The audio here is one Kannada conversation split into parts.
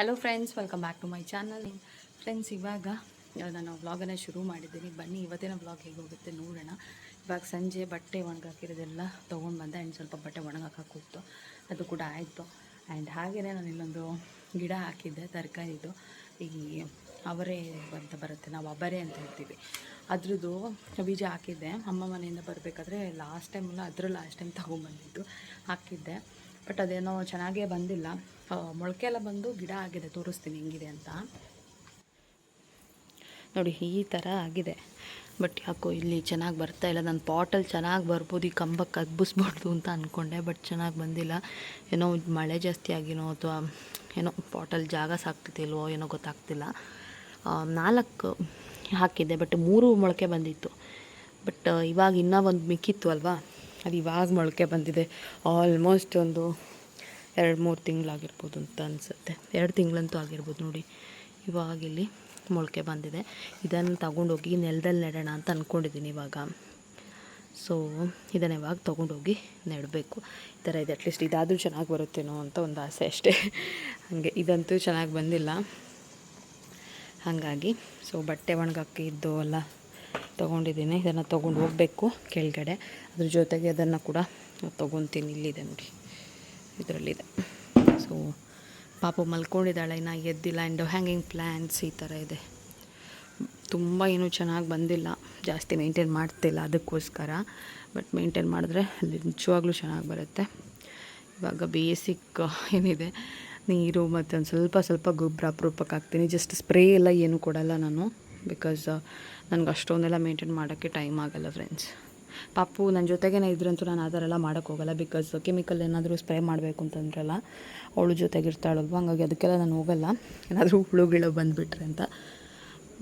Hello friends welcome back to my channel friends ಇವಾಗ ನಾನು ವ್ಲಾಗನ್ನು ಶುರು ಮಾಡಿದ್ದೀನಿ ಬನ್ನಿ, ಇವತ್ತಿನ ವ್ಲಾಗ್ ಹೇಗೆ ಹೋಗುತ್ತೆ ನೋಡೋಣ. ಇವಾಗ ಸಂಜೆ, ಬಟ್ಟೆ ಒಣಗಾಕಿರೋದೆಲ್ಲ ತೊಗೊಂಡು ಬಂದೆ. ಆ್ಯಂಡ್ ಸ್ವಲ್ಪ ಬಟ್ಟೆ ಒಣಗಾಕಕ್ಕೆ ಹೋಗ್ತು ಅದು ಕೂಡ ಆಯಿತು. ಆ್ಯಂಡ್ ಹಾಗೆಯೇ ನಾನು ಇಲ್ಲೊಂದು ಗಿಡ ಹಾಕಿದ್ದೆ, ತರಕಾರಿದು. ಈ ಅವರೇ ಅಂತ ಬರುತ್ತೆ, ನಾವು ಅಬರೆ ಅಂತ ಹೇಳ್ತೀವಿ. ಅದ್ರದ್ದು ಬೀಜ ಹಾಕಿದ್ದೆ. ಅಮ್ಮ ಮನೆಯಿಂದ ಬರಬೇಕಾದ್ರೆ ಲಾಸ್ಟ್ ಟೈಮ್ ಅದ್ರ ಲಾಸ್ಟ್ ಟೈಮ್ ತೊಗೊಂಬಂದಿದ್ದು ಹಾಕಿದ್ದೆ. ಬಟ್ ಅದೇನೋ ಚೆನ್ನಾಗೇ ಬಂದಿಲ್ಲ. ಮೊಳಕೆ ಎಲ್ಲ ಬಂದು ಗಿಡ ಆಗಿದೆ, ತೋರಿಸ್ತೀನಿ ಹೆಂಗಿದೆ ಅಂತ. ನೋಡಿ, ಈ ಥರ ಆಗಿದೆ. ಬಟ್ ಯಾಕೋ ಇಲ್ಲಿ ಚೆನ್ನಾಗಿ ಬರ್ತಾ ಇಲ್ಲ. ನನ್ನ ಪಾಟಲ್ಲಿ ಚೆನ್ನಾಗಿ ಬರ್ಬೋದು, ಈ ಕಂಬಕ್ಕೆ ಅಗ್ಬಿಸ್ಬಾರ್ದು ಅಂತ ಅಂದ್ಕೊಂಡೆ ಬಟ್ ಚೆನ್ನಾಗಿ ಬಂದಿಲ್ಲ. ಏನೋ ಮಳೆ ಜಾಸ್ತಿ ಆಗಿನೋ ಅಥವಾ ಏನೋ ಪಾಟಲ್ಲಿ ಜಾಗ ಸಾಕ್ತಿಲ್ವೋ ಏನೋ ಗೊತ್ತಾಗ್ತಿಲ್ಲ. ನಾಲ್ಕು ಹಾಕಿದ್ದೆ ಬಟ್ ಮೂರು ಮೊಳಕೆ ಬಂದಿತ್ತು. ಬಟ್ ಇವಾಗ ಇನ್ನೂ ಒಂದು ಮಿಕ್ಕಿತ್ತು ಅಲ್ವಾ? ಅದು ಇವಾಗ ಮೊಳಕೆ ಬಂದಿದೆ. ಆಲ್ಮೋಸ್ಟ್ ಒಂದು ಎರಡು ಮೂರು ತಿಂಗಳಾಗಿರ್ಬೋದು ಅಂತ ಅನಿಸುತ್ತೆ. ಎರಡು ತಿಂಗಳಂತೂ ಆಗಿರ್ಬೋದು ನೋಡಿ. ಇವಾಗ ಇಲ್ಲಿ ಮೊಳಕೆ ಬಂದಿದೆ. ಇದನ್ನು ತಗೊಂಡೋಗಿ ನೆಲದಲ್ಲಿ ನೆಡೋಣ ಅಂತ ಅಂದ್ಕೊಂಡಿದ್ದೀನಿ ಇವಾಗ. ಸೊ ಇದನ್ನು ಇವಾಗ ತೊಗೊಂಡೋಗಿ ನೆಡಬೇಕು. ಈ ಥರ ಇದೆ. ಅಟ್ಲೀಸ್ಟ್ ಇದಾದರೂ ಚೆನ್ನಾಗಿ ಬರುತ್ತೇನೋ ಅಂತ ಒಂದು ಆಸೆ ಅಷ್ಟೇ. ಹಾಗೆ, ಇದಂತೂ ಚೆನ್ನಾಗಿ ಬಂದಿಲ್ಲ. ಹಾಗಾಗಿ ಸೊ ಬಟ್ಟೆ ಒಣಗಾಕಿ ಇದ್ದು ಎಲ್ಲ ತೊಗೊಂಡಿದ್ದೀನಿ. ಇದನ್ನು ತೊಗೊಂಡು ಹೋಗಬೇಕು ಕೆಳಗಡೆ. ಅದ್ರ ಜೊತೆಗೆ ಅದನ್ನು ಕೂಡ ತೊಗೊತೀನಿ ಇಲ್ಲಿದೆ ನೋಡಿ. ಇದರಲ್ಲಿದೆ. ಸೊ ಪಾಪ ಮಲ್ಕೊಂಡಿದ್ದಾಳೆ, ಇನ್ನು ಎದ್ದಿಲ್ಲ ಆ್ಯಂಡ್ ಹ್ಯಾಂಗಿಂಗ್ ಪ್ಲ್ಯಾನ್ಸ್ ಈ ಥರ ಇದೆ. ತುಂಬ ಏನೂ ಚೆನ್ನಾಗಿ ಬಂದಿಲ್ಲ. ಜಾಸ್ತಿ ಮೇಂಟೈನ್ ಮಾಡ್ತಿಲ್ಲ ಅದಕ್ಕೋಸ್ಕರ. ಬಟ್ ಮೇಂಟೈನ್ ಮಾಡಿದ್ರೆ ನಿಜವಾಗ್ಲೂ ಚೆನ್ನಾಗಿ ಬರುತ್ತೆ. ಇವಾಗ ಬೇಸಿಕ್ ಏನಿದೆ, ನೀರು ಮತ್ತು ಒಂದು ಸ್ವಲ್ಪ ಸ್ವಲ್ಪ ಗೊಬ್ಬರ ಅಪರೂಪಕ್ಕೆ ಹಾಕ್ತೀನಿ. ಜಸ್ಟ್ ಸ್ಪ್ರೇ ಎಲ್ಲ ಏನು ಕೊಡಲ್ಲ ನಾನು ಬಿಕಾಸ್ ನನಗೆ ಅಷ್ಟೊಂದೆಲ್ಲ ಮೇಂಟೈನ್ ಮಾಡೋಕ್ಕೆ ಟೈಮ್ ಆಗಲ್ಲ ಫ್ರೆಂಡ್ಸ್ ಪಾಪು ನನ್ನ ಜೊತೆಗೇನೆ ಇದ್ರಂತೂ ನಾನು ಆ ಥರ ಎಲ್ಲ ಮಾಡೋಕ್ಕೆ ಹೋಗಲ್ಲ ಬಿಕಾಸ್ ಕೆಮಿಕಲ್ ಏನಾದರೂ ಸ್ಪ್ರೇ ಮಾಡಬೇಕು ಅಂತಂದ್ರಲ್ಲ, ಅವಳು ಜೊತೆಗೆ ಇರ್ತಾಳಲ್ವ ಹಂಗಾಗಿ ಅದಕ್ಕೆಲ್ಲ ನಾನು ಹೋಗಲ್ಲ. ಏನಾದರೂ ಹುಳುಗಳು ಬಂದುಬಿಟ್ರೆ ಅಂತ.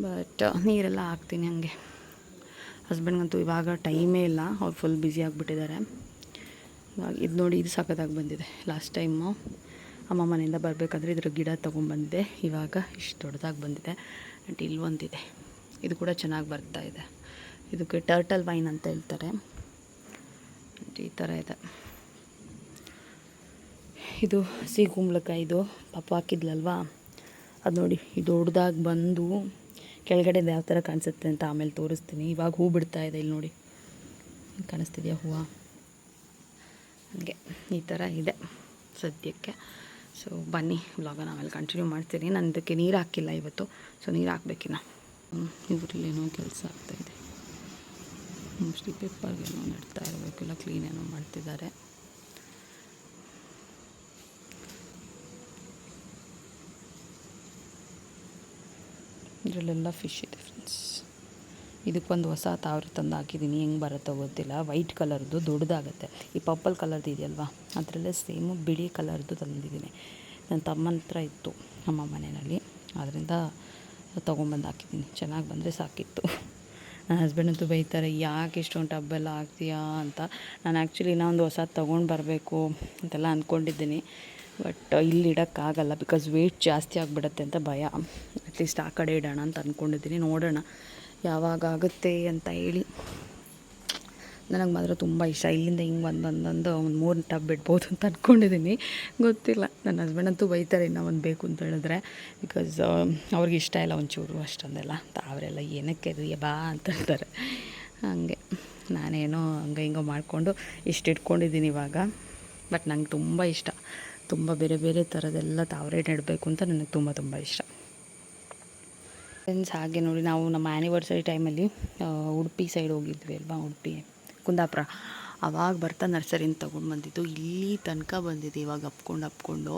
ಬಟ್ ನೀರೆಲ್ಲ ಹಾಕ್ತೀನಿ ಹಾಗೆ. ಹಸ್ಬೆಂಡ್ಗಂತೂ ಇವಾಗ ಟೈಮೇ ಇಲ್ಲ. ಅವ್ರು ಫುಲ್ ಬ್ಯುಸಿ ಆಗಿಬಿಟ್ಟಿದ್ದಾರೆ. ಇದು ನೋಡಿ ಇದು ಸಖತ್ತಾಗಿ ಬಂದಿದೆ. ಲಾಸ್ಟ್ ಟೈಮು ಅಮ್ಮ ಮನೆಯಿಂದ ಬರಬೇಕಾದ್ರೆ ಇದ್ರ ಗಿಡ ತೊಗೊಂಬಂದಿದೆ ಇವಾಗ ಇಷ್ಟು ದೊಡ್ಡದಾಗಿ ಬಂದಿದೆ. ಆ್ಯಂಡ್ ಇಲ್ಲಿ ಒಂದಿದೆ ಇದು ಕೂಡ ಚೆನ್ನಾಗಿ ಬರ್ತಾ ಇದೆ. ಇದಕ್ಕೆ ಟರ್ಟಲ್ ವೈನ್ ಅಂತ ಹೇಳ್ತಾರೆ. ಈ ಥರ ಇದೆ. ಇದು ಸಿಹಿ ಕುಂಬಳಕಾಯಿ ಇದು. ಪಾಪ ಹಾಕಿದ್ಲಲ್ವಾ? ಅದು ನೋಡಿ ಇದು ದೊಡ್ಡದಾಗಿ ಬಂದು ಕೆಳಗಡೆ ಯಾವ ಥರ ಕಾಣಿಸುತ್ತೆ ಅಂತ ಆಮೇಲೆ ತೋರಿಸ್ತೀನಿ. ಇವಾಗ ಹೂ ಬಿಡ್ತಾ ಇದೆ ಇಲ್ಲಿ ನೋಡಿ. ಕಾಣಿಸ್ತಿದೆಯಾ ಹೂವು? ಹಾಗೆ, ಈ ಥರ ಇದೆ ಸದ್ಯಕ್ಕೆ. ಸೊ ಬನ್ನಿ ವ್ಲಾಗನ ಆಮೇಲೆ ಕಂಟಿನ್ಯೂ ಮಾಡ್ತೀನಿ. ನಾನು ಇದಕ್ಕೆ ನೀರು ಹಾಕಿಲ್ಲ ಇವತ್ತು. ಸೊ ನೀರು ಹಾಕ್ಬೇಕಿನ್ನ. ಇವರಲ್ಲೇನೋ ಕೆಲಸ ಆಗ್ತಾಯಿದೆ ಮೋಸ್ಟ್ಲಿ ಪೇಪರ್ಗೇನೋ ನೆಡ್ತಾ ಇರಬೇಕು ಇಲ್ಲ ಕ್ಲೀನ್ ಏನೋ ಮಾಡ್ತಿದ್ದಾರೆ. ಇದರಲ್ಲೆಲ್ಲ ಫಿಶ್ ಇದೆ ಫ್ರೆಂಡ್ಸ್ ಇದಕ್ಕೊಂದು ಹೊಸ ತಾವ್ರೆ ತಂದು ಹಾಕಿದ್ದೀನಿ. ಹೆಂಗೆ ಬರುತ್ತೋ ಗೊತ್ತಿಲ್ಲ. ವೈಟ್ ಕಲರ್ದು ದೊಡ್ಡದಾಗುತ್ತೆ. ಈ ಪರ್ಪಲ್ ಕಲರ್ದು ಇದೆಯಲ್ವಾ? ಅದರಲ್ಲೇ ಸೇಮು ಬಿಳಿ ಕಲರ್ದು ತಂದಿದ್ದೀನಿ. ನನ್ನ ತಮ್ಮನ ಹತ್ರ ಇತ್ತು ನಮ್ಮ ಮನೆಯಲ್ಲಿ. ಅದರಿಂದ ತೊಗೊಂಬಂದು ಹಾಕಿದ್ದೀನಿ. ಚೆನ್ನಾಗಿ ಬಂದರೆ ಸಾಕಿತ್ತು. ನನ್ನ ಹಸ್ಬೆಂಡ್ ಅಂತೂ ಬೈತಾರೆ, ಯಾಕೆ ಇಷ್ಟೊಂದು ಟಬ್ಬೆಲ್ಲ ಹಾಕ್ತೀಯಾ? ಅಂತ. ನಾನು ಆ್ಯಕ್ಚುಲಿ ಇನ್ನೊಂದು ಹೊಸ ತೊಗೊಂಡು ಬರಬೇಕು ಅಂತೆಲ್ಲ ಅಂದ್ಕೊಂಡಿದ್ದೀನಿ ಬಟ್ ಇಲ್ಲಿ ಇಡೋಕ್ಕಾಗಲ್ಲ ಬಿಕಾಸ್ ವೆಯ್ಟ್ ಜಾಸ್ತಿ ಆಗಿಬಿಡತ್ತೆ ಅಂತ ಭಯ. ಅಟ್ಲೀಸ್ಟ್ ಆ ಕಡೆ ಇಡೋಣ ಅಂತ ಅಂದ್ಕೊಂಡಿದ್ದೀನಿ ನೋಡೋಣ ಯಾವಾಗ ಆಗುತ್ತೆ ಅಂತ ಹೇಳಿ. ನನಗೆ ಮಾತ್ರ ತುಂಬ ಇಷ್ಟ. ಇಲ್ಲಿಂದ ಹಿಂಗೆ ಬಂದು ಬಂದು ಒಂದು ಮೂರು ಟಬ್ ಬಿಡ್ಬೋದು ಅಂತ ಅಂದ್ಕೊಂಡಿದ್ದೀನಿ ಗೊತ್ತಿಲ್ಲ. ನನ್ನ ಹಸ್ಬೆಂಡ್ ಅಂತೂ ಬೈತಾರೆ ಇನ್ನೂ ಒಂದು ಬೇಕು ಅಂತ ಹೇಳಿದ್ರೆ. ಬಿಕಾಸ್ ಅವ್ರಿಗೆ ಇಷ್ಟ ಇಲ್ಲ ಒಂಚೂರು ಅಷ್ಟೊಂದೆಲ್ಲ. ಅವರೆಲ್ಲ ಏನಕ್ಕೆ ಅದು ಬಾ ಅಂತ ಹೇಳ್ತಾರೆ. ಹಾಗೆ. ನಾನೇನೋ ಹಂಗೆ ಹಿಂಗೋ ಮಾಡಿಕೊಂಡು ಇಷ್ಟು ಇಟ್ಕೊಂಡಿದ್ದೀನಿ ಇವಾಗ. ಬಟ್ ನಂಗೆ ತುಂಬ ಇಷ್ಟ. ತುಂಬ ಬೇರೆ ಬೇರೆ ಥರದೆಲ್ಲ ತಾವರೆ ನೆಡಬೇಕು ಅಂತ ನನಗೆ ತುಂಬ ತುಂಬ ಇಷ್ಟ. ಫ್ರೆಂಡ್ಸ್ ಹಾಗೆ ನೋಡಿ ನಾವು ನಮ್ಮ ಆ್ಯನಿವರ್ಸರಿ ಟೈಮಲ್ಲಿ ಉಡುಪಿ ಸೈಡ್ ಹೋಗಿದ್ವಿ ಅಲ್ವಾ, ಉಡುಪಿ. ಕುಂದಾಪುರ. ಅವಾಗ ಬರ್ತಾ ನರ್ಸರಿನ ತೊಗೊಂಡು ಬಂದಿದ್ದು. ಇಲ್ಲಿ ತನಕ ಬಂದಿದೆ ಇವಾಗ ಅಪ್ಕೊಂಡು ಅಪ್ಕೊಂಡು.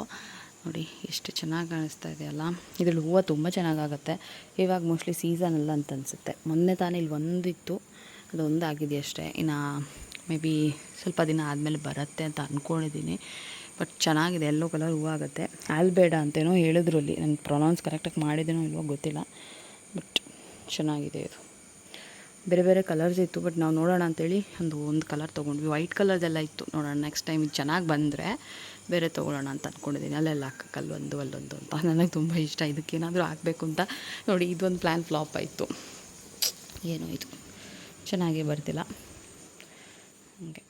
ನೋಡಿ ಎಷ್ಟು ಚೆನ್ನಾಗಿ ಕಾಣಿಸ್ತಾ ಇದೆಯಲ್ಲ ಇದ್ರಲ್ಲಿ ಹೂವು ತುಂಬ ಚೆನ್ನಾಗಾಗುತ್ತೆ. ಇವಾಗ ಮೋಸ್ಟ್ಲಿ ಸೀಸನ್ ಅಲ್ಲ ಅಂತ ಅನಿಸುತ್ತೆ. ಮೊನ್ನೆ ತಾನೇ ಇಲ್ಲಿ ಒಂದಿತ್ತು. ಅದು ಒಂದಾಗಿದೆ ಅಷ್ಟೇ. ಇನ್ನು ಮೇ ಬಿ ಸ್ವಲ್ಪ ದಿನ ಆದಮೇಲೆ ಬರುತ್ತೆ ಅಂತ ಅಂದ್ಕೊಂಡಿದ್ದೀನಿ ಬಟ್ ಚೆನ್ನಾಗಿದೆ. ಎಲ್ಲೋ ಕಲರ್ ಹೂವು ಆಗುತ್ತೆ. ಆಲ್ಬೇಡ ಅಂತೇನೋ ಹೇಳಿದ್ರು ಅಲ್ಲಿ. ನಾನು ಪ್ರೊನೌನ್ಸ್ ಕರೆಕ್ಟಾಗಿ ಮಾಡಿದ್ದೇನೋ ಇಲ್ವೋ ಗೊತ್ತಿಲ್ಲ. ಬಟ್ ಚೆನ್ನಾಗಿದೆ ಇದು. ಬೇರೆ ಬೇರೆ ಕಲರ್ಸ್ ಇತ್ತು ಬಟ್ ನಾವು ನೋಡೋಣ ಅಂತೇಳಿ ಒಂದು ಒಂದು ಕಲರ್ ತೊಗೊಂಡ್ವಿ. ವೈಟ್ ಕಲರ್ದೆಲ್ಲ ಇತ್ತು. ನೋಡೋಣ ನೆಕ್ಸ್ಟ್ ಟೈಮ್ ಇದು ಚೆನ್ನಾಗಿ ಬಂದರೆ ಬೇರೆ ತೊಗೊಳ್ಳೋಣ ಅಂತ ಅಂದ್ಕೊಂಡಿದ್ದೀನಿ ಅಲ್ಲೆಲ್ಲ ಹಾಕಕ್ಕೆ ಅಲ್ಲೊಂದು ಅಲ್ಲೊಂದು ಅಂತ. ನನಗೆ ತುಂಬ ಇಷ್ಟ. ಇದಕ್ಕೇನಾದರೂ ಹಾಕಬೇಕು ಅಂತ ನೋಡಿ, ಇದೊಂದು ಪ್ಲ್ಯಾನ್ ಫ್ಲಾಪ್ ಆಯಿತು. ಏನೋ ಇದು. ಚೆನ್ನಾಗೇ ಬರ್ತಿಲ್ಲ ಹಾಗೆ.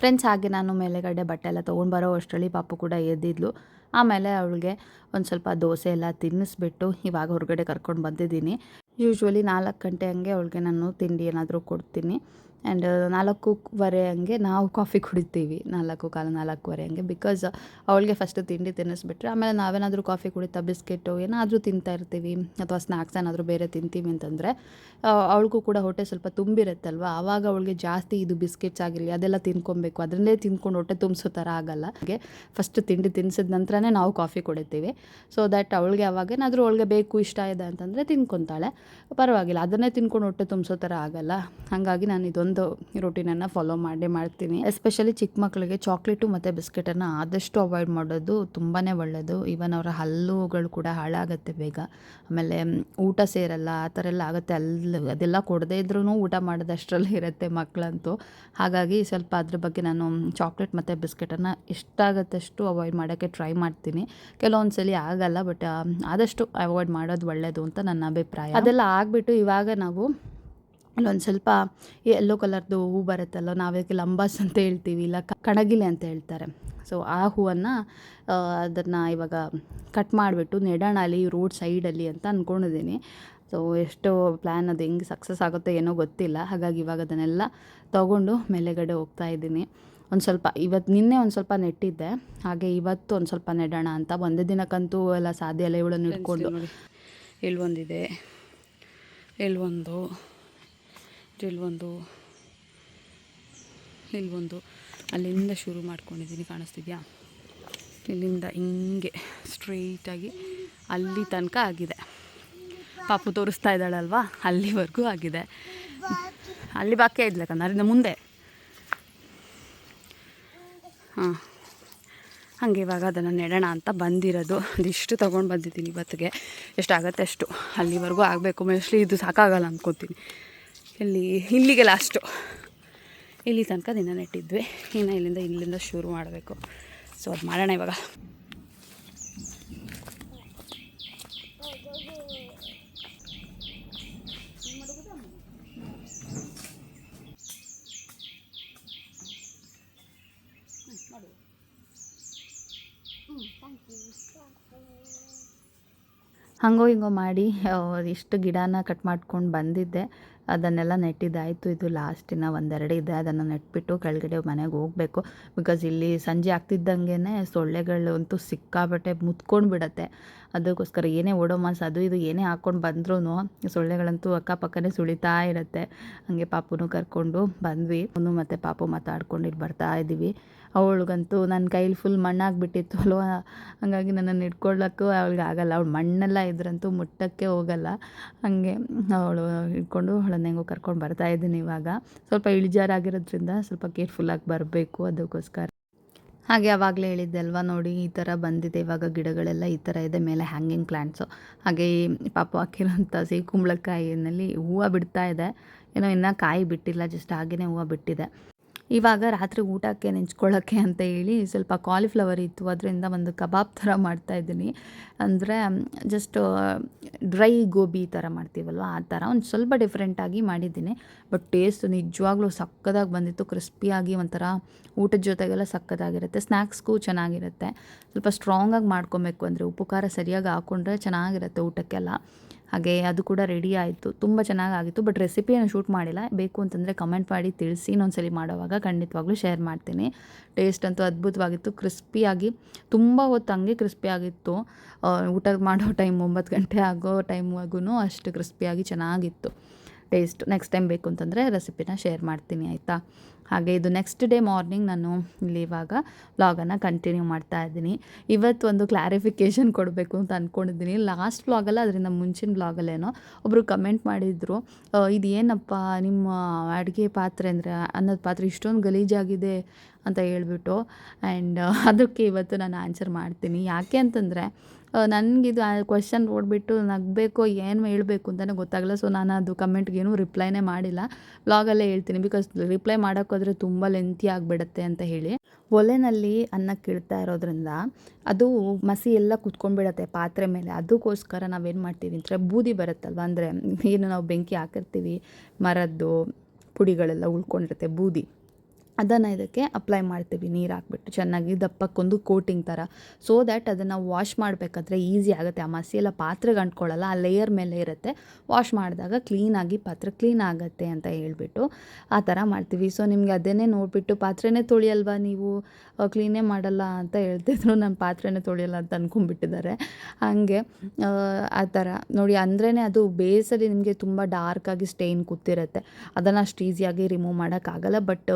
ಫ್ರೆಂಡ್ಸ್ ಹಾಗೆ ನಾನು ಮೇಲೆಗಡೆ ಬಟ್ಟೆ ಎಲ್ಲ ತೊಗೊಂಡು ಬರೋ ಅಷ್ಟರಲ್ಲಿ ಪಾಪು ಕೂಡ ಎದ್ದಿದ್ಲು. ಆಮೇಲೆ ಅವಳಿಗೆ ಒಂದು ಸ್ವಲ್ಪ ದೋಸೆ ಎಲ್ಲ ತಿನ್ನಿಸ್ಬಿಟ್ಟು ಇವಾಗ ಹೊರಗಡೆ ಕರ್ಕೊಂಡು ಬಂದಿದ್ದೀನಿ. ಯೂಶ್ವಲಿ ನಾಲ್ಕು ಗಂಟೆ ಹಂಗೆ ಅವಳಿಗೆ ನಾನು ತಿಂಡಿ ಏನಾದರೂ ಕೊಡ್ತೀನಿ. ಆ್ಯಂಡ್ ನಾಲ್ಕೂವರೆ ಹಂಗೆ ನಾವು ಕಾಫಿ ಕುಡಿತೀವಿ. ನಾಲ್ಕು, ಕಾಲ ನಾಲ್ಕೂವರೆ ಹಂಗೆ. ಬಿಕಾಸ್ ಅವಳಿಗೆ ಫಸ್ಟ್ ತಿಂಡಿ ತಿನ್ನಿಸ್ಬಿಟ್ರೆ, ಆಮೇಲೆ ನಾವೇನಾದರೂ ಕಾಫಿ ಕುಡಿತಾ, ಬಿಸ್ಕೆಟು ಏನಾದರೂ ತಿಂತಾ ಇರ್ತೀವಿ, ಅಥವಾ ಸ್ನ್ಯಾಕ್ಸ್ ಏನಾದರೂ ಬೇರೆ ತಿಂತೀವಿ ಅಂತಂದರೆ ಅವಳಿಗೂ ಕೂಡ ಹೊಟ್ಟೆ ಸ್ವಲ್ಪ ತುಂಬಿರುತ್ತಲ್ವ? ಆವಾಗ ಅವಳಿಗೆ ಜಾಸ್ತಿ ಇದು ಬಿಸ್ಕೆಟ್ಸ್ ಆಗಿರಲಿ, ಅದೆಲ್ಲ ತಿನ್ಕೊಬೇಕು. ಅದರಲ್ಲೇ ತಿನ್ಕೊಂಡು ಹೊಟ್ಟೆ ತುಂಬಿಸೋ ಥರ ಆಗಲ್ಲ. ಹಾಗೆ ಫಸ್ಟ್ ತಿಂಡಿ ತಿನ್ಸಿದ ನಂತರನೇ ನಾವು ಕಾಫಿ ಕುಡಿತೀವಿ. ಸೊ ದ್ಯಾಟ್ ಅವಳಿಗೆ ಅವಾಗ ಏನಾದರೂ ಅವಳಿಗೆ ಬೇಕು, ಇಷ್ಟ ಇದೆ ಅಂತಂದರೆ ತಿನ್ಕೊತಾಳೆ. ಪರವಾಗಿಲ್ಲ, ಅದನ್ನೇ ತಿನ್ಕೊಂಡು ಹೊಟ್ಟೆ ತುಂಬಿಸೋ ಥರ ಆಗಲ್ಲ. ಹಾಗಾಗಿ ನಾನು ಇದೊಂದು ರೊಟೀನನ್ನು ಫಾಲೋ ಮಾಡೇ ಮಾಡ್ತೀನಿ. ಎಸ್ಪೆಷಲಿ ಚಿಕ್ಕ ಮಕ್ಕಳಿಗೆ ಚಾಕ್ಲೇಟು ಮತ್ತು ಬಿಸ್ಕೆಟನ್ನು ಆದಷ್ಟು ಅವಾಯ್ಡ್ ಮಾಡೋದು ತುಂಬಾ ಒಳ್ಳೆಯದು ಈವನ್ ಅವರ ಹಲ್ಲುಗಳು ಕೂಡ ಹಾಳಾಗುತ್ತೆ ಬೇಗ. ಆಮೇಲೆ ಊಟ ಸೇರಲ್ಲ, ಆ ಥರ ಎಲ್ಲ ಆಗುತ್ತೆ. ಅಲ್ಲಿ, ಅದೆಲ್ಲ ಕೊಡದೇ ಇದ್ರೂ ಊಟ ಮಾಡೋದಷ್ಟರಲ್ಲಿ ಇರುತ್ತೆ ಮಕ್ಕಳಂತೂ ಹಾಗಾಗಿ ಸ್ವಲ್ಪ ಅದ್ರ ಬಗ್ಗೆ ನಾನು ಚಾಕ್ಲೇಟ್ ಮತ್ತು ಬಿಸ್ಕೆಟನ್ನು ಇಷ್ಟಾಗತ್ತಷ್ಟು ಅವಾಯ್ಡ್ ಮಾಡೋಕ್ಕೆ ಟ್ರೈ ಮಾಡ್ತೀನಿ. ಕೆಲವೊಂದು ಸಲ ಆಗಲ್ಲ ಬಟ್ ಆದಷ್ಟು ಅವಾಯ್ಡ್ ಮಾಡೋದು ಒಳ್ಳೆಯದು ಅಂತ ನನ್ನ ಅಭಿಪ್ರಾಯ. ಅದೆಲ್ಲ ಆಗಿಬಿಟ್ಟು ಇವಾಗ ನಾವು ಅಲ್ಲೊಂದು ಸ್ವಲ್ಪ ಎಲ್ಲೋ ಕಲರ್ದು ಹೂ ಬರುತ್ತಲ್ಲ ನಾವೇ ಲಂಬಾಸ್ ಅಂತ ಹೇಳ್ತೀವಿ ಇಲ್ಲ ಕಣಗಿಲೆ ಅಂತ ಹೇಳ್ತಾರೆ. ಸೊ ಆ ಹೂವನ್ನು ಅದನ್ನು ಇವಾಗ ಕಟ್ ಮಾಡಿಬಿಟ್ಟು ನೆಡೋಣ ಅಲ್ಲಿ ರೋಡ್ ಸೈಡಲ್ಲಿ ಅಂತ ಅಂದ್ಕೊಂಡಿದ್ದೀನಿ ಸೊ ಎಷ್ಟು ಪ್ಲ್ಯಾನ್ ಅದು ಹೆಂಗೆ ಸಕ್ಸಸ್ ಆಗುತ್ತೆ ಏನೋ ಗೊತ್ತಿಲ್ಲ. ಹಾಗಾಗಿ ಇವಾಗ ಅದನ್ನೆಲ್ಲ ತೊಗೊಂಡು ಮೇಲೆಗಡೆ ಹೋಗ್ತಾ ಇದ್ದೀನಿ. ಒಂದು ಸ್ವಲ್ಪ ಇವತ್ತು ನಿನ್ನೆ ಒಂದು ಸ್ವಲ್ಪ ನೆಟ್ಟಿದ್ದೆ. ಹಾಗೆ ಇವತ್ತು ಒಂದು ಸ್ವಲ್ಪ ನೆಡೋಣ ಅಂತ. ಒಂದೇ ದಿನಕ್ಕಂತೂ ಎಲ್ಲ ಸಾಧ್ಯ ಇಲ್ಲ ಇವಳನ್ನು ಇಟ್ಕೊಂಡು. ಇಲ್ಲಿ ಇಲ್ಲೊಂದು ಇಲ್ಲೊಂದು ಇಲ್ಲೊಂದು ಅಲ್ಲಿಂದ ಶುರು ಮಾಡ್ಕೊಂಡಿದ್ದೀನಿ, ಕಾಣಿಸ್ತಿದ್ಯಾ? ಇಲ್ಲಿಂದ ಹಿಂಗೆ ಸ್ಟ್ರೈಟಾಗಿ ಅಲ್ಲಿ ತನಕ ಆಗಿದೆ. ಪಾಪು ತೋರಿಸ್ತಾ ಇದ್ದಾಳಲ್ವಾ? ಅಲ್ಲಿವರೆಗೂ ಆಗಿದೆ. ಅಲ್ಲಿ ಬಾಕಿ ಆಯ್ತಲ್ಲ ಅದರಿಂದ ಮುಂದೆ. ಹಾಂ. ಹಾಗೆ ಇವಾಗ ಅದನ್ನು ನೆಡೋಣ ಅಂತ ಬಂದಿರೋದು. ಅದಿಷ್ಟು ತೊಗೊಂಡು ಬಂದಿದ್ದೀನಿ ಇವತ್ತಿಗೆ. ಎಷ್ಟಾಗತ್ತೆ ಅಷ್ಟು. ಅಲ್ಲಿವರೆಗೂ ಆಗಬೇಕು. ಮೋಸ್ಟ್ಲಿ ಇದು ಸಾಕಾಗಲ್ಲ ಅಂದ್ಕೊತೀನಿ ಇಲ್ಲಿ, ಇಲ್ಲಿಗೆ ಲಾಸ್ಟು ಇಲ್ಲಿ ತನಕ ದಿನ ನೆಟ್ಟಿದ್ವಿ. ಇನ್ನು ಇಲ್ಲಿಂದ ಇಲ್ಲಿಂದ ಶುರು ಮಾಡಬೇಕು. ಸೊ ಅದು ಮಾಡೋಣ ಇವಾಗ. ಹಂಗೋ ಹಿಂಗೋ ಮಾಡಿ ಇಷ್ಟು ಗಿಡನ ಕಟ್ ಮಾಡ್ಕೊಂಡು ಬಂದಿದ್ದೆ. ಅದನ್ನೆಲ್ಲ ನೆಟ್ಟಿದ್ದಾಯಿತು. ಇದು ಲಾಸ್ಟಿನ ಒಂದೆರಡು ಇದೆ. ಅದನ್ನು ನೆಟ್ಬಿಟ್ಟು ಕೆಳಗಡೆ ಮನೆಗೆ ಹೋಗಬೇಕು. ಬಿಕಾಸ್ ಇಲ್ಲಿ ಸಂಜೆ ಆಗ್ತಿದ್ದಂಗೆ ಸೊಳ್ಳೆಗಳು ಅಂತೂ ಸಿಕ್ಕಾಬಟ್ಟೆ ಮುತ್ಕೊಂಡು ಬಿಡತ್ತೆ ಅದಕ್ಕೋಸ್ಕರ ಏನೇ ಓಡೋಮಾಸ್ ಅದು ಇದು ಏನೇ ಹಾಕ್ಕೊಂಡು ಬಂದ್ರೂ ಸೊಳ್ಳೆಗಳಂತೂ ಅಕ್ಕಪಕ್ಕನೇ ಸುಳಿತಾ ಇರುತ್ತೆ. ಹಾಗೆ ಪಾಪುನು ಕರ್ಕೊಂಡು ಬಂದ್ವಿ. ಅವನು ಮತ್ತು ಪಾಪು ಮಾತಾಡ್ಕೊಂಡು ಇಲ್ಲಿ ಬರ್ತಾ ಇದ್ದೀವಿ. ಅವಳಿಗಂತೂ ನನ್ನ ಕೈಲಿ ಫುಲ್ ಮಣ್ಣಾಗ್ಬಿಟ್ಟಿತ್ತು ಅಲ್ವಾ ಹಾಗಾಗಿ ನನ್ನನ್ನು ಇಟ್ಕೊಳ್ಳೋಕ್ಕೂ ಅವಳಿಗೆ ಆಗಲ್ಲ. ಅವಳು ಮಣ್ಣೆಲ್ಲ ಇದ್ರಂತೂ ಮುಟ್ಟಕ್ಕೆ ಹೋಗಲ್ಲ. ಹಾಗೆ ಅವಳು ಹಿಡ್ಕೊಂಡು ಅವಳನ್ನ ಹೆಂಗೋ ಕರ್ಕೊಂಡು ಬರ್ತಾ ಇದ್ದೀನಿ ಇವಾಗ. ಸ್ವಲ್ಪ ಇಳಿಜಾರಾಗಿರೋದ್ರಿಂದ ಸ್ವಲ್ಪ ಕೇರ್ಫುಲ್ಲಾಗಿ ಬರಬೇಕು ಅದಕ್ಕೋಸ್ಕರ. ಹಾಗೆ ಆವಾಗಲೇ ಹೇಳಿದ್ದೆ ಅಲ್ವಾ, ನೋಡಿ ಈ ಥರ ಬಂದಿದೆ, ಇವಾಗ ಗಿಡಗಳೆಲ್ಲ ಈ ಥರ ಇದೆ, ಮೇಲೆ ಹ್ಯಾಂಗಿಂಗ್ ಪ್ಲ್ಯಾಂಟ್ಸು ಹಾಗೆ ಪಾಪು ಹಾಕಿರೋಂಥ ಸಿಹಿ ಕುಂಬಳಕಾಯಿನಲ್ಲಿ ಹೂವು ಬಿಡ್ತಾ ಇದೆ. ಏನೋ ಇನ್ನೂ ಕಾಯಿ ಬಿಟ್ಟಿಲ್ಲ ಜಸ್ಟ್ ಹಾಗೆಯೇ ಹೂವು ಬಿಟ್ಟಿದೆ. ಇವಾಗ ರಾತ್ರಿ ಊಟಕ್ಕೆ ನೆಂಚ್ಕೊಳ್ಳೋಕ್ಕೆ ಅಂತ ಹೇಳಿ ಸ್ವಲ್ಪ ಕಾಲಿಫ್ಲವರ್ ಇತ್ತು. ಅದರಿಂದ ಒಂದು ಕಬಾಬ್ ಥರ ಮಾಡ್ತಾ ಇದ್ದೀನಿ. ಅಂದರೆ ಜಸ್ಟ್ ಡ್ರೈ ಗೋಬಿ ಥರ ಮಾಡ್ತೀವಲ್ವ? ಆ ಥರ ಒಂದು ಸ್ವಲ್ಪ ಡಿಫ್ರೆಂಟಾಗಿ ಮಾಡಿದ್ದೀನಿ. ಬಟ್ ಟೇಸ್ಟ್ ನಿಜವಾಗ್ಲೂ ಸಕ್ಕದಾಗಿ ಬಂದಿತ್ತು. ಕ್ರಿಸ್ಪಿಯಾಗಿ ಒಂಥರ ಊಟದ ಜೊತೆಗೆಲ್ಲ ಸಕ್ಕದಾಗಿರುತ್ತೆ. ಸ್ನ್ಯಾಕ್ಸ್ಗೂ ಚೆನ್ನಾಗಿರುತ್ತೆ. ಸ್ವಲ್ಪ ಸ್ಟ್ರಾಂಗಾಗಿ ಮಾಡ್ಕೊಬೇಕು. ಅಂದರೆ ಖಾರ ಸರಿಯಾಗಿ ಹಾಕ್ಕೊಂಡ್ರೆ ಚೆನ್ನಾಗಿರುತ್ತೆ ಊಟಕ್ಕೆಲ್ಲ. ಹಾಗೆ ಅದು ಕೂಡ ರೆಡಿ ಆಯಿತು. ತುಂಬ ಚೆನ್ನಾಗಾಗಿತ್ತು ಬಟ್ ರೆಸಿಪಿಯನ್ನು ಶೂಟ್ ಮಾಡಿಲ್ಲ. ಬೇಕು ಅಂತಂದರೆ ಕಮೆಂಟ್ ಮಾಡಿ ತಿಳಿಸಿ, ಇನ್ನೊಂದ್ಸಲಿ ಮಾಡುವಾಗ ಖಂಡಿತವಾಗ್ಲೂ ಶೇರ್ ಮಾಡ್ತೀನಿ. ಟೇಸ್ಟ್ ಅಂತೂ ಅದ್ಭುತವಾಗಿತ್ತು. ಕ್ರಿಸ್ಪಿಯಾಗಿ ತುಂಬ ಹೊತ್ತು ಹಂಗೆ ಕ್ರಿಸ್ಪಿಯಾಗಿತ್ತು ಊಟ ಮಾಡೋ ಟೈಮ್ ಒಂಬತ್ತು ಗಂಟೆ ಆಗೋ ಟೈಮ್ವಾಗೂ ಅಷ್ಟು ಕ್ರಿಸ್ಪಿಯಾಗಿ ಚೆನ್ನಾಗಿತ್ತು. ಟೇಸ್ಟ್ ನೆಕ್ಸ್ಟ್ ಟೈಮ್ ಬೇಕು ಅಂತಂದರೆ ರೆಸಿಪಿನ ಶೇರ್ ಮಾಡ್ತೀನಿ, ಆಯಿತಾ? ಹಾಗೆ ಇದು ನೆಕ್ಸ್ಟ್ ಡೇ ಮಾರ್ನಿಂಗ್ ನಾನು ಇಲ್ಲಿ ಇವಾಗ ವ್ಲಾಗನ್ನು ಕಂಟಿನ್ಯೂ ಮಾಡ್ತಾ ಇದ್ದೀನಿ. ಇವತ್ತು ಒಂದು ಕ್ಲಾರಿಫಿಕೇಷನ್ ಕೊಡಬೇಕು ಅಂತ ಅಂದ್ಕೊಂಡಿದ್ದೀನಿ ಲಾಸ್ಟ್ ವ್ಲಾಗಲ್ಲ ಅದರಿಂದ ಮುಂಚಿನ ವ್ಲಾಗಲ್ಲೇನೋ ಒಬ್ಬರು ಕಮೆಂಟ್ ಮಾಡಿದರು. ಇದು ಏನಪ್ಪ ನಿಮ್ಮ ಅಡುಗೆ ಪಾತ್ರೆ ಅಂದರೆ ಅನ್ನದ ಪಾತ್ರೆ ಇಷ್ಟೊಂದು ಗಲೀಜಾಗಿದೆ ಅಂತ ಹೇಳ್ಬಿಟ್ಟು ಆ್ಯಂಡ್ ಅದಕ್ಕೆ ಇವತ್ತು ನಾನು ಆನ್ಸರ್ ಮಾಡ್ತೀನಿ. ಯಾಕೆ ಅಂತಂದರೆ ನನಗಿದು ಆ ಕ್ವಶನ್ ನೋಡಿಬಿಟ್ಟು ನಗಬೇಕು ಏನು ಹೇಳಬೇಕು ಅಂತಲೇ ಗೊತ್ತಾಗಲ್ಲ. ಸೊ ನಾನು ಅದು ಕಮೆಂಟ್ಗೇನು ರಿಪ್ಲೈನೇ ಮಾಡಿಲ್ಲ. ವ್ಲಾಗಲ್ಲೇ ಹೇಳ್ತೀನಿ ಬಿಕಾಸ್ ರಿಪ್ಲೈ ಮಾಡೋಕ್ಕೋದ್ರೆ ತುಂಬ ಲೆಂತಿ ಆಗಿಬಿಡತ್ತೆ ಅಂತ ಹೇಳಿ. ಒಲೆನಲ್ಲಿ ಅನ್ನ ಇಡ್ತಾ ಇರೋದ್ರಿಂದ ಅದು ಮಸಿ ಎಲ್ಲ ಕುತ್ಕೊಂಡ್ಬಿಡತ್ತೆ ಪಾತ್ರೆ ಮೇಲೆ. ಅದಕ್ಕೋಸ್ಕರ ನಾವೇನು ಮಾಡ್ತೀವಿ ಅಂದರೆ ಬೂದಿ ಬರುತ್ತಲ್ವ, ಅಂದರೆ ಏನು ನಾವು ಬೆಂಕಿ ಹಾಕಿರ್ತೀವಿ ಮರದ್ದು ಪುಡಿಗಳೆಲ್ಲ ಉಳ್ಕೊಂಡಿರುತ್ತೆ ಬೂದಿ. ಅದನ್ನು ಇದಕ್ಕೆ ಅಪ್ಲೈ ಮಾಡ್ತೀವಿ ನೀರು ಹಾಕ್ಬಿಟ್ಟು. ಚೆನ್ನಾಗಿ ದಪ್ಪಕ್ಕೊಂದು ಕೋಟಿಂಗ್ ಥರ ಸೊ ದ್ಯಾಟ್ ಅದನ್ನು ವಾಶ್ ಮಾಡಬೇಕಾದ್ರೆ ಈಸಿ ಆಗುತ್ತೆ. ಆ ಮಸಿ ಎಲ್ಲ ಪಾತ್ರೆಗೆ ಅಂಟ್ಕೊಳ್ಳಲ್ಲ ಆ ಲೇಯರ್ ಮೇಲೆ ಇರುತ್ತೆ. ವಾಶ್ ಮಾಡಿದಾಗ ಕ್ಲೀನಾಗಿ ಪಾತ್ರೆ ಕ್ಲೀನ್ ಆಗುತ್ತೆ ಅಂತ ಹೇಳ್ಬಿಟ್ಟು ಆ ಥರ ಮಾಡ್ತೀವಿ. ಸೊ ನಿಮಗೆ ಅದನ್ನೇ ನೋಡಿಬಿಟ್ಟು ಪಾತ್ರೆನೇ ತೊಳಿಯಲ್ವಾ ನೀವು? ಕ್ಲೀನೇ ಮಾಡಲ್ಲ ಅಂತ ಹೇಳ್ತಿದ್ರು ನಾನು ಪಾತ್ರೆನೇ ತೊಳಿಯಲ್ಲ ಅಂತ ಅಂದ್ಕೊಂಡ್ಬಿಟ್ಟಿದ್ದಾರೆ ಹಾಗೆ ಆ, ಥರ ನೋಡಿ ಅಂದ್ರೇ ಅದು ಬೇಸಲ್ಲಿ ನಿಮಗೆ ತುಂಬ ಡಾರ್ಕಾಗಿ ಸ್ಟೇನ್ ಕೂತಿರುತ್ತೆ. ಅದನ್ನು ಅಷ್ಟು ಈಸಿಯಾಗಿ ರಿಮೂವ್ ಮಾಡೋಕ್ಕಾಗಲ್ಲ. ಬಟ್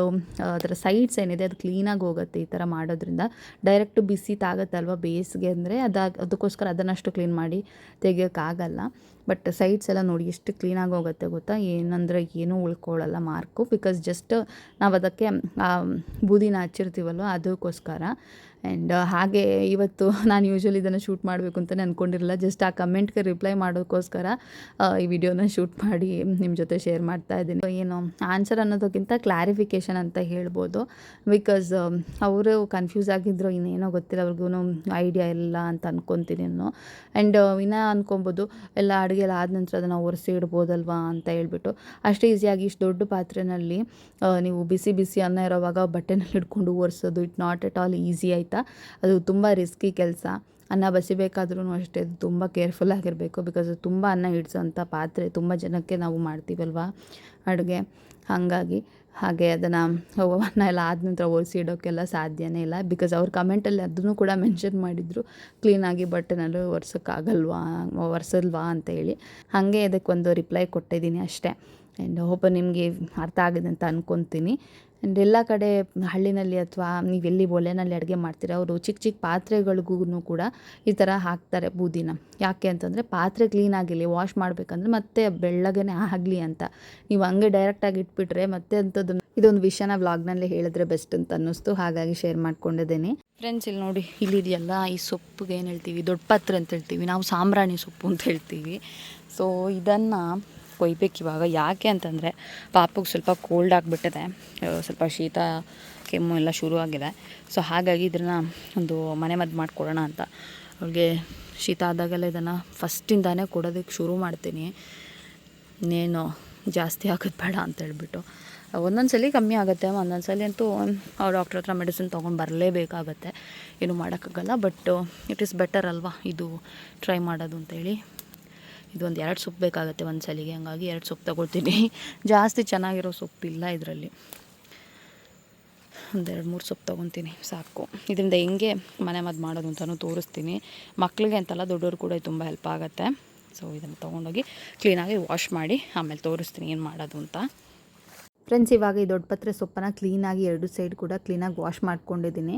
ಅದರ ಸೈಡ್ಸ್ ಏನಿದೆ, ಅದು ಕ್ಲೀನಾಗಿ ಹೋಗುತ್ತೆ ಈ ಥರ ಮಾಡೋದ್ರಿಂದ. ಡೈರೆಕ್ಟು ಬಿಸಿ ತಾಗತ್ತಲ್ವ ಬೇಸಿಗೆ ಅಂದರೆ, ಅದಾಗ ಅದಕ್ಕೋಸ್ಕರ ಅದನ್ನಷ್ಟು ಕ್ಲೀನ್ ಮಾಡಿ ತೆಗಿಯೋಕ್ಕಾಗಲ್ಲ. ಬಟ್ ಸೈಡ್ಸ್ ಎಲ್ಲ ನೋಡಿ ಎಷ್ಟು ಕ್ಲೀನಾಗಿ ಹೋಗುತ್ತೆ ಗೊತ್ತಾ? ಏನಂದರೆ ಏನೂ ಉಳ್ಕೊಳ್ಳಲ್ಲ ಮಾರ್ಕು. ಬಿಕಾಸ್ ಜಸ್ಟ್ ನಾವು ಅದಕ್ಕೆ ಬೂದಿನ ಹಚ್ಚಿರ್ತೀವಲ್ವ? ಅದಕ್ಕೋಸ್ಕರ. ಆ್ಯಂಡ್ ಹಾಗೆ ಇವತ್ತು ನಾನು ಯೂಶ್ವಲಿ ಇದನ್ನು ಶೂಟ್ ಮಾಡಬೇಕು ಅಂತಲೇ ಅಂದ್ಕೊಂಡಿರಲಿಲ್ಲ ಜಸ್ಟ್ ಆ ಕಮೆಂಟ್ಗೆ ರಿಪ್ಲೈ ಮಾಡೋಕ್ಕೋಸ್ಕರ ಈ ವಿಡಿಯೋನ ಶೂಟ್ ಮಾಡಿ ನಿಮ್ಮ ಜೊತೆ ಶೇರ್ ಮಾಡ್ತಾ ಇದ್ದೀನಿ. ಏನು ಆನ್ಸರ್ ಅನ್ನೋದಕ್ಕಿಂತ ಕ್ಲಾರಿಫಿಕೇಷನ್ ಅಂತ ಹೇಳ್ಬೋದು. ಬಿಕಾಸ್ ಅವರು ಕನ್ಫ್ಯೂಸ್ ಆಗಿದ್ರು ಇನ್ನೇನೋ ಗೊತ್ತಿಲ್ಲ. ಅವ್ರಿಗೂ ಐಡಿಯಾ ಇಲ್ಲ ಅಂತ ಅನ್ಕೊತೀನಿ ನಾನು ಆ್ಯಂಡ್ ಇನ್ನೂ ಅಂದ್ಕೊಬೋದು ಎಲ್ಲ ಅಡುಗೆ ಎಲ್ಲ ಆದ ನಂತರ ಅದನ್ನು ಒರೆಸಿ ಇಡ್ಬೋದಲ್ವಾ ಅಂತ ಹೇಳ್ಬಿಟ್ಟು ಅಷ್ಟೇ ಈಸಿಯಾಗಿ ಇಷ್ಟು ದೊಡ್ಡ ಪಾತ್ರೆನಲ್ಲಿ ನೀವು ಬಿಸಿ ಬಿಸಿ ಅನ್ನ ಇರೋವಾಗ ಬಟ್ಟೆನಲ್ಲಿ ಹಿಡ್ಕೊಂಡು ಒರೆಸೋದು it not at all easy ಆಯಿತಾ? ಅದು ತುಂಬ ರಿಸ್ಕಿ ಕೆಲಸ. ಅನ್ನ ಬಸಿಬೇಕಾದ್ರೂ ಅಷ್ಟೇ, ಅದು ತುಂಬ ಕೇರ್ಫುಲ್ ಆಗಿರಬೇಕು ಬಿಕಾಸ್ ತುಂಬ ಅನ್ನ ಹಿಡ್ಸೋಂಥ ಪಾತ್ರೆ, ತುಂಬ ಜನಕ್ಕೆ ನಾವು ಮಾಡ್ತೀವಲ್ವಾ ಅಡುಗೆ? ಹಾಗಾಗಿ ಹಾಗೆ ಅದನ್ನು ಅನ್ನ ಎಲ್ಲ ಆದ ನಂತರ ಒರೆಸಿ ಇಡೋಕ್ಕೆಲ್ಲ ಸಾಧ್ಯನೇ ಇಲ್ಲ. ಬಿಕಾಸ್ ಅವ್ರ ಕಮೆಂಟಲ್ಲಿ ಅದನ್ನು ಕೂಡ ಮೆನ್ಷನ್ ಮಾಡಿದರು. ಕ್ಲೀನಾಗಿ ಬಟ್ಟೆನಲ್ಲೂ ಒರೆಸೋಕ್ಕಾಗಲ್ವಾ, ಒರೆಸಲ್ವಾ ಅಂತ ಹೇಳಿ. ಹಾಗೆ ಅದಕ್ಕೊಂದು ರಿಪ್ಲೈ ಕೊಟ್ಟಿದ್ದೀನಿ ಅಷ್ಟೇ. ಆ್ಯಂಡ್ ಹೋಪ ನಿಮಗೆ ಅರ್ಥ ಆಗಿದೆ ಅಂತ ಅಂದ್ಕೊತೀನಿ ಆ್ಯಂಡ್ ಎಲ್ಲ ಕಡೆ ಹಳ್ಳಿನಲ್ಲಿ ಅಥವಾ ನೀವು ಎಲ್ಲಿ ಒಲೆನಲ್ಲಿ ಅಡುಗೆ ಮಾಡ್ತೀರ, ಅವರು ಚಿಕ್ಕ ಚಿಕ್ಕ ಪಾತ್ರೆಗಳಿಗೂ ಕೂಡ ಈ ಥರ ಹಾಕ್ತಾರೆ ಬೂದಿನ. ಯಾಕೆ ಅಂತಂದರೆ ಪಾತ್ರೆ ಕ್ಲೀನ್ ಆಗಿರಲಿ ವಾಶ್ ಮಾಡಬೇಕಂದ್ರೆ ಮತ್ತೆ ಬೆಳ್ಳಗನೆ ಆಗಲಿ ಅಂತ. ನೀವು ಹಂಗೆ ಡೈರೆಕ್ಟಾಗಿ ಇಟ್ಬಿಟ್ರೆ ಮತ್ತೆ ಅಂಥದ್ದು ಇದೊಂದು ವಿಷಯನ ವ್ಲಾಗ್ನಲ್ಲಿ ಹೇಳಿದ್ರೆ ಬೆಸ್ಟ್ ಅಂತ ಅನ್ನಿಸ್ತು. ಹಾಗಾಗಿ ಶೇರ್ ಮಾಡ್ಕೊಂಡಿದ್ದೀನಿ. ಫ್ರೆಂಡ್ಸ್ ಇಲ್ಲಿ ನೋಡಿ, ಇಲ್ಲಿದೆಯಲ್ಲ ಈ ಸೊಪ್ಪಿಗೆ ಏನು ಹೇಳ್ತೀವಿ? ದೊಡ್ಡ ಪಾತ್ರೆ ಅಂತ ಹೇಳ್ತೀವಿ. ನಾವು ಸಾಂಬ್ರಾಣಿ ಸೊಪ್ಪು ಅಂತ ಹೇಳ್ತೀವಿ. ಸೊ ಇದನ್ನು ಕೊಯ್ಬೇಕು ಇವಾಗ ಯಾಕೆ ಅಂತಂದರೆ ಪಾಪಗೆ ಸ್ವಲ್ಪ ಕೋಲ್ಡ್ ಆಗಿಬಿಟ್ಟಿದೆ ಸ್ವಲ್ಪ ಶೀತ, ಕೆಮ್ಮು ಎಲ್ಲ ಶುರು ಆಗಿದೆ ಸೊ ಹಾಗಾಗಿ ಇದನ್ನು ಒಂದು ಮನೆ ಮದ್ದು ಮಾಡಿಕೊಡೋಣ ಅಂತ. ಅವ್ಳಿಗೆ ಶೀತ ಆದಾಗೆಲ್ಲ ಇದನ್ನು ಫಸ್ಟಿಂದಾನೇ ಕೊಡೋದಕ್ಕೆ ಶುರು ಮಾಡ್ತೀನಿ. ಇನ್ನೇನು ಜಾಸ್ತಿ ಆಗೋದು ಬೇಡ ಅಂತ ಹೇಳ್ಬಿಟ್ಟು. ಒಂದೊಂದು ಸಲ ಕಮ್ಮಿ ಆಗುತ್ತೆ ಒಂದೊಂದು ಸಲ ಅಂತೂ ಅವ್ರು ಡಾಕ್ಟ್ರ್ ಹತ್ರ ಮೆಡಿಸಿನ್ ತೊಗೊಂಡು ಬರಲೇಬೇಕಾಗತ್ತೆ. ಏನು ಮಾಡೋಕ್ಕಾಗಲ್ಲ ಬಟ್ ಇಟ್ ಈಸ್ ಬೆಟರ್ ಅಲ್ವಾ ಇದು ಟ್ರೈ ಮಾಡೋದು ಅಂತೇಳಿ ಇದು ಒಂದು ಎರಡು ಸೊಪ್ಪು ಬೇಕಾಗುತ್ತೆ ಒಂದು ಸಲಿಗೆ. ಹಂಗಾಗಿ ಎರಡು ಸೊಪ್ಪು ತಗೊಳ್ತೀನಿ. ಜಾಸ್ತಿ ಚೆನ್ನಾಗಿರೋ ಸೊಪ್ಪಿಲ್ಲ ಇದರಲ್ಲಿ. ಒಂದೆರಡು ಮೂರು ಸೊಪ್ಪು ತೊಗೊತೀನಿ ಸಾಕು. ಇದರಿಂದ ಹೆಂಗೆ ಮನೆ ಮದ್ದು ಮಾಡೋದು ಅಂತಲೂ ತೋರಿಸ್ತೀನಿ. ಮಕ್ಕಳಿಗೆ ಅಂತಲ್ಲ ದೊಡ್ಡವ್ರು ಕೂಡ ತುಂಬ ಹೆಲ್ಪ್ ಆಗುತ್ತೆ. ಸೊ ಇದನ್ನು ತೊಗೊಂಡೋಗಿ ಕ್ಲೀನಾಗಿ ವಾಶ್ ಮಾಡಿ ಆಮೇಲೆ ತೋರಿಸ್ತೀನಿ ಏನು ಮಾಡೋದು ಅಂತ. ಫ್ರೆಂಡ್ಸ್ ಇವಾಗ ಈ ದೊಡ್ಡ ಪತ್ರೆ ಸೊಪ್ಪನ್ನು ಕ್ಲೀನಾಗಿ ಎರಡು ಸೈಡ್ ಕೂಡ ಕ್ಲೀನಾಗಿ ವಾಶ್ ಮಾಡ್ಕೊಂಡಿದ್ದೀನಿ.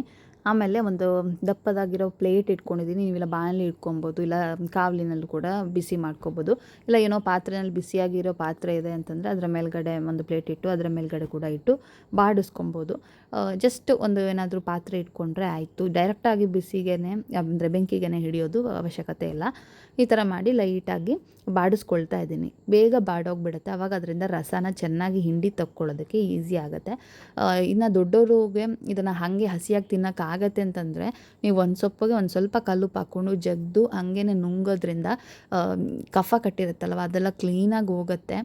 ಆಮೇಲೆ ಒಂದು ದಪ್ಪದಾಗಿರೋ ಪ್ಲೇಟ್ ಇಟ್ಕೊಂಡಿದ್ದೀನಿ. ನೀವಿಲ್ಲ ಬಾಣಲಿ ಇಟ್ಕೊಬೋದು, ಇಲ್ಲ ಕಾವಲಿನಲ್ಲಿ ಕೂಡ ಬಿಸಿ ಮಾಡ್ಕೊಬೋದು. ಇಲ್ಲ ಏನೋ ಪಾತ್ರೆನಲ್ಲಿ ಬಿಸಿಯಾಗಿರೋ ಪಾತ್ರೆ ಇದೆ ಅಂತಂದರೆ ಅದರ ಮೇಲ್ಗಡೆ ಒಂದು ಪ್ಲೇಟ್ ಇಟ್ಟು, ಅದರ ಮೇಲ್ಗಡೆ ಕೂಡ ಇಟ್ಟು ಬಾಡಿಸ್ಕೊಬೋದು. ಜಸ್ಟ್ ಒಂದು ಏನಾದರೂ ಪಾತ್ರೆ ಇಟ್ಕೊಂಡ್ರೆ ಆಯಿತು. ಡೈರೆಕ್ಟಾಗಿ ಬಿಸಿಗೆ ಅಂದರೆ ಬೆಂಕಿಗೆ ಹಿಡಿಯೋದು ಅವಶ್ಯಕತೆ ಇಲ್ಲ. ಈ ಥರ ಮಾಡಿ ಲೈಟಾಗಿ ಬಾಡಿಸ್ಕೊಳ್ತಾ ಇದ್ದೀನಿ. ಬೇಗ ಬಾಡೋಗ್ಬಿಡುತ್ತೆ. ಆವಾಗ ಅದರಿಂದ ರಸನ ಚೆನ್ನಾಗಿ ಹಿಂಡಿ ತಕ್ಕೊಳ್ಳೋದಕ್ಕೆ ಈಸಿ ಆಗುತ್ತೆ. ಇನ್ನು ದೊಡ್ಡವ್ರಿಗೆ ಇದನ್ನು ಹಾಗೆ ಹಸಿಯಾಗಿ ತಿನ್ನೋಕ್ಕಾಗತ್ತೆ ಅಂತಂದರೆ ನೀವು ಒಂದು ಸೊಪ್ಪಿಗೆ ಒಂದು ಸ್ವಲ್ಪ ಕಲ್ಲು ಹಾಕ್ಕೊಂಡು ಜಗ್ದು ಹಂಗೇ ನುಂಗೋದ್ರಿಂದ ಕಫ ಕಟ್ಟಿರುತ್ತಲ್ವ ಅದೆಲ್ಲ ಕ್ಲೀನಾಗಿ ಹೋಗುತ್ತೆ.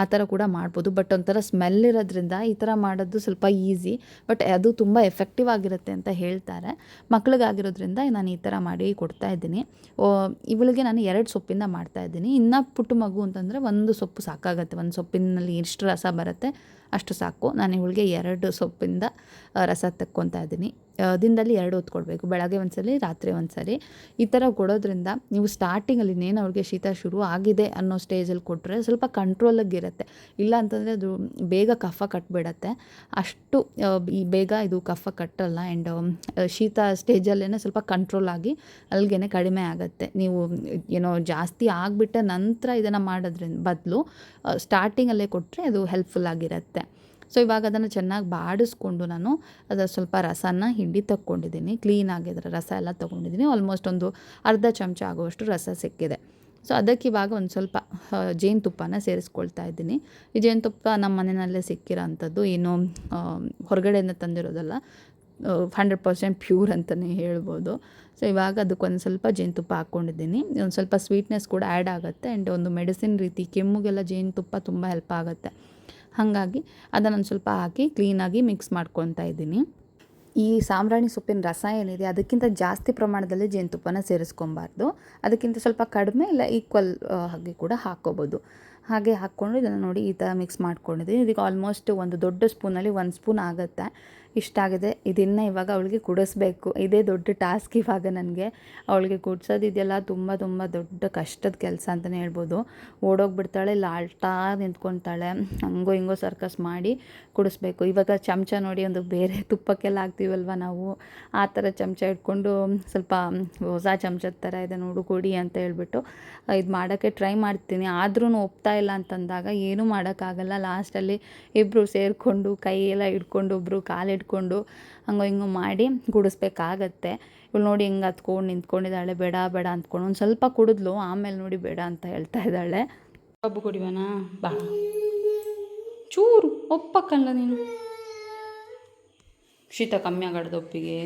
ಆ ಥರ ಕೂಡ ಮಾಡ್ಬೋದು. ಬಟ್ ಒಂಥರ ಸ್ಮೆಲ್ ಇರೋದ್ರಿಂದ ಈ ಥರ ಮಾಡೋದು ಸ್ವಲ್ಪ ಈಸಿ ಬಟ್ ಅದು ತುಂಬ ಎಫೆಕ್ಟಿವ್ ಆಗಿರುತ್ತೆ ಅಂತ ಹೇಳ್ತಾರೆ. ಮಕ್ಳಿಗಾಗಿರೋದ್ರಿಂದ ನಾನು ಈ ಥರ ಮಾಡಿ ಕೊಡ್ತಾ ಇದ್ದೀನಿ. ಓ, ಇವಳಿಗೆ ನಾನು ಎರಡು ಸೊಪ್ಪಿಂದ ಮಾಡ್ತಾ ಇದ್ದೀನಿ. ಇನ್ನು ಪುಟ್ಟ ಮಗು ಅಂತಂದರೆ ಒಂದು ಸೊಪ್ಪು ಸಾಕಾಗುತ್ತೆ. ಒಂದು ಸೊಪ್ಪಿನಲ್ಲಿ ಎಷ್ಟು ರಸ ಬರುತ್ತೆ. ಅಷ್ಟು ಸಾಕು. ನಾನು ಇವಳಿಗೆ ಎರಡು ಸೊಪ್ಪಿಂದ ರಸ ತಕ್ಕೊತಾ ಇದ್ದೀನಿ. ದಿನದಲ್ಲಿ ಎರಡು ಹೊತ್ತು ಕೊಡಬೇಕು. ಬೆಳಗ್ಗೆ ಒಂದ್ಸಲಿ, ರಾತ್ರಿ ಒಂದ್ಸಲಿ. ಈ ಥರ ಕೊಡೋದ್ರಿಂದ ನೀವು ಸ್ಟಾರ್ಟಿಂಗಲ್ಲಿ ಇನ್ನೇನು ಅವ್ರಿಗೆ ಶೀತ ಶುರು ಆಗಿದೆ ಅನ್ನೋ ಸ್ಟೇಜಲ್ಲಿ ಕೊಟ್ಟರೆ ಸ್ವಲ್ಪ ಕಂಟ್ರೋಲಾಗಿರುತ್ತೆ ಇಲ್ಲ ಅಂತಂದರೆ ಅದು ಬೇಗ ಕಫ ಕಟ್ಬಿಡತ್ತೆ. ಅಷ್ಟು ಈ ಬೇಗ ಇದು ಕಫ ಕಟ್ಟಲ್ಲ ಆ್ಯಂಡ್ ಶೀತ ಸ್ಟೇಜಲ್ಲೇ ಸ್ವಲ್ಪ ಕಂಟ್ರೋಲ್ ಆಗಿ ಅಲ್ಲಿಗೆ ಕಡಿಮೆ ಆಗುತ್ತೆ. ನೀವು, ಏನೋ ಜಾಸ್ತಿ ಆಗಿಬಿಟ್ಟ ನಂತರ ಇದನ್ನು ಮಾಡೋದ್ರಿಂದ ಬದಲು ಸ್ಟಾರ್ಟಿಂಗಲ್ಲೇ ಕೊಟ್ಟರೆ ಅದು ಹೆಲ್ಪ್ಫುಲ್ ಆಗಿರುತ್ತೆ. ಸೊ, ಇವಾಗ ಅದನ್ನು ಚೆನ್ನಾಗಿ ಬಾಡಿಸ್ಕೊಂಡು ನಾನು ಅದರ ಸ್ವಲ್ಪ ರಸನ ಹಿಂಡಿ ತಕ್ಕೊಂಡಿದ್ದೀನಿ. ಕ್ಲೀನಾಗಿ ಅದರ ರಸ ಎಲ್ಲ ತೊಗೊಂಡಿದ್ದೀನಿ ಆಲ್ಮೋಸ್ಟ್ ಒಂದು ಅರ್ಧ ಚಮಚ ಆಗುವಷ್ಟು ರಸ ಸಿಕ್ಕಿದೆ. ಸೊ ಅದಕ್ಕೆ ಇವಾಗ ಒಂದು ಸ್ವಲ್ಪ ಜೇನುತುಪ್ಪನ ಸೇರಿಸ್ಕೊಳ್ತಾ ಇದ್ದೀನಿ. ಈ ಜೇನುತುಪ್ಪ ನಮ್ಮ ಮನೆಯಲ್ಲೇ ಸಿಕ್ಕಿರೋ ಅಂಥದ್ದು ಏನು ಹೊರಗಡೆಯಿಂದ ತಂದಿರೋದಲ್ಲ ಹಂಡ್ರೆಡ್ ಪರ್ಸೆಂಟ್ ಪ್ಯೂರ್ ಅಂತಲೇ ಹೇಳ್ಬೋದು. ಸೊ ಇವಾಗ ಅದಕ್ಕೊಂದು ಸ್ವಲ್ಪ ಜೇನುತುಪ್ಪ ಹಾಕ್ಕೊಂಡಿದ್ದೀನಿ. ಒಂದು ಸ್ವಲ್ಪ ಸ್ವೀಟ್ನೆಸ್ ಕೂಡ ಆ್ಯಡ್ ಆಗುತ್ತೆ. ಆ್ಯಂಡ್ ಒಂದು ಮೆಡಿಸಿನ್ ರೀತಿ ಕೆಮ್ಮುಗೆಲ್ಲ ಜೇನುತುಪ್ಪ ತುಂಬ ಹೆಲ್ಪ್ ಆಗುತ್ತೆ. ಹಾಗಾಗಿ ಅದನ್ನು ಸ್ವಲ್ಪ ಹಾಕಿ ಕ್ಲೀನಾಗಿ ಮಿಕ್ಸ್ ಮಾಡ್ಕೊತಾ ಇದ್ದೀನಿ. ಈ ಸಾಂಬ್ರಾಣಿ ಸೊಪ್ಪಿನ ರಸ ಏನಿದೆ ಅದಕ್ಕಿಂತ ಜಾಸ್ತಿ ಪ್ರಮಾಣದಲ್ಲಿ ಜೇನುತುಪ್ಪನ ಸೇರಿಸ್ಕೊಬಾರ್ದು ಅದಕ್ಕಿಂತ ಸ್ವಲ್ಪ ಕಡಿಮೆ ಇಲ್ಲ ಈಕ್ವಲ್ ಹಾಗೆ ಕೂಡ ಹಾಕ್ಕೋಬೋದು. ಹಾಗೆ ಹಾಕ್ಕೊಂಡು ಇದನ್ನು ನೋಡಿ ಈ ಥರ ಮಿಕ್ಸ್ ಮಾಡ್ಕೊಂಡಿದ್ದೀನಿ. ಇದಕ್ಕೆ ಆಲ್ಮೋಸ್ಟ್ ಒಂದು ದೊಡ್ಡ ಸ್ಪೂನಲ್ಲಿ ಒಂದು ಸ್ಪೂನ್ ಆಗುತ್ತೆ. ಇಷ್ಟಾಗಿದೆ ಇದನ್ನು ಇವಾಗ ಅವಳಿಗೆ ಕುಡಿಸ್ಬೇಕು. ಇದೇ ದೊಡ್ಡ ಟಾಸ್ಕ್ ಇವಾಗ ನನಗೆ. ಅವಳಿಗೆ ಕುಡ್ಸೋದಿದೆಯಲ್ಲ, ತುಂಬ ತುಂಬ ದೊಡ್ಡ ಕಷ್ಟದ ಕೆಲಸ ಅಂತಲೇ ಹೇಳ್ಬೋದು. ಓಡೋಗ್ಬಿಡ್ತಾಳೆ ಅಳ್ತಾ ನಿಂತ್ಕೊತಾಳೆ. ಹಂಗೋ, ಹಿಂಗೋ ಸರ್ಕಸ್ ಮಾಡಿ ಕುಡಿಸ್ಬೇಕು. ಇವಾಗ ಚಮಚ ನೋಡಿ ಒಂದು ಬೇರೆ ತುಪ್ಪಕ್ಕೆಲ್ಲ ಹಾಕ್ತೀವಲ್ವ ನಾವು? ಆ ಥರ ಚಮಚ ಇಟ್ಕೊಂಡು ಸ್ವಲ್ಪ ಹೊಸ ಚಮಚದ ಥರ ಇದೆ ನೋಡು ಕೊಡಿ ಅಂತ ಹೇಳ್ಬಿಟ್ಟು ಇದು ಮಾಡೋಕ್ಕೆ ಟ್ರೈ ಮಾಡ್ತೀನಿ. ಆದ್ರೂ ಒಪ್ತಾ ಇಲ್ಲ ಅಂತಂದಾಗ, ಏನೂ ಮಾಡೋಕ್ಕಾಗಲ್ಲ. ಲಾಸ್ಟಲ್ಲಿ ಇಬ್ಬರು ಸೇರಿಕೊಂಡು ಕೈ ಎಲ್ಲ ಹಿಡ್ಕೊಂಡು ಒಬ್ಬರು ಕಾಲು ಹಿಡ್ಕೊಂಡು ಹಂಗೋ ಹಿಂಗೋ ಮಾಡಿ ಗುಡಿಸ್ಬೇಕಾಗತ್ತೆ. ಇವಳು ನೋಡಿ ಹಿಂಗೆ ಹತ್ಕೊಂಡು ನಿಂತ್ಕೊಂಡಿದ್ದಾಳೆ, ಬೇಡ ಬೇಡ ಅಂದ್ಕೊಂಡು ಒಂದು ಸ್ವಲ್ಪ ಕುಡಿದ್ಲು, ಆಮೇಲೆ ನೋಡಿ ಬೇಡ ಅಂತ ಹೇಳ್ತಾ ಇದ್ದಾಳೆ. ಕಬ್ಬು ಕುಡಿವನ? ಬಾ. ಚೂರು, ಒಪ್ಪಕ್ಕಲ್ಲ ನೀನು. ಶೀತ ಕಮ್ಮಿ ಆಗಡ್ದು ಒಪ್ಪಿಗೆ.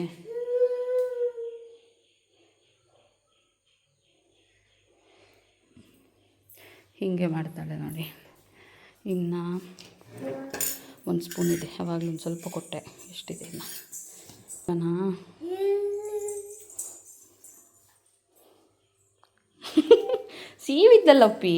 ಹೀಗೆ ಮಾಡ್ತಾಳೆ ನೋಡಿ. ಇನ್ನು ಒಂದು ಸ್ಪೂನ್ ಇದೆ ಅವಾಗಲೂ ಒಂದು ಸ್ವಲ್ಪ ಕೊಟ್ಟೆ, ಎಷ್ಟಿದೆ ಅನಾ ಸೀವಿದ್ದಲ್ಲಪ್ಪಿ.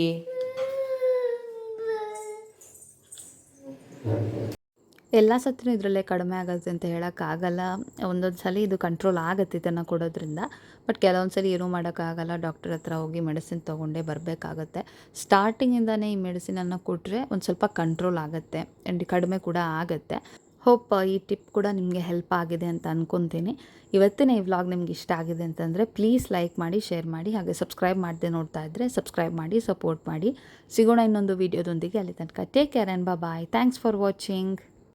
ಎಲ್ಲ ಸತ್ರೂ ಇದರಲ್ಲೇ ಕಡಿಮೆ ಆಗುತ್ತೆ ಅಂತ ಹೇಳೋಕ್ಕಾಗಲ್ಲ. ಒಂದೊಂದು ಸಲ ಇದು ಕಂಟ್ರೋಲ್ ಆಗುತ್ತೆ ಇದನ್ನು ಕೊಡೋದ್ರಿಂದ. ಬಟ್ ಕೆಲವೊಂದು ಸಲ ಏನೂ ಮಾಡೋಕ್ಕಾಗಲ್ಲ. ಡಾಕ್ಟರ್ ಹತ್ರ ಹೋಗಿ ಮೆಡಿಸಿನ್ ತೊಗೊಂಡೇ ಬರಬೇಕಾಗತ್ತೆ. ಸ್ಟಾರ್ಟಿಂಗಿಂದನೇ ಈ ಮೆಡಿಸಿನನ್ನು ಕೊಟ್ಟರೆ ಒಂದು ಸ್ವಲ್ಪ ಕಂಟ್ರೋಲ್ ಆಗುತ್ತೆ ಆ್ಯಂಡ್ ಕಡಿಮೆ ಕೂಡ ಆಗುತ್ತೆ. ಹೋಪ್ ಈ ಟಿಪ್ ಕೂಡ ನಿಮಗೆ ಹೆಲ್ಪ್ ಆಗಿದೆ ಅಂತ ಅಂದ್ಕೊತೀನಿ ಇವತ್ತಿನ ಈ ವ್ಲಾಗ್ ನಿಮ್ಗೆ ಇಷ್ಟ ಆಗಿದೆ ಅಂತಂದರೆ ಪ್ಲೀಸ್ ಲೈಕ್ ಮಾಡಿ, ಶೇರ್ ಮಾಡಿ, ಹಾಗೆ ಸಬ್ಸ್ಕ್ರೈಬ್ ಮಾಡದೆ ನೋಡ್ತಾ ಇದ್ದರೆ ಸಬ್ಸ್ಕ್ರೈಬ್ ಮಾಡಿ, ಸಪೋರ್ಟ್ ಮಾಡಿ. ಸಿಗೋಣ ಇನ್ನೊಂದು ವೀಡಿಯೋದೊಂದಿಗೆ. ಅಲ್ಲಿ ತನಕ take care and bye thanks for watching.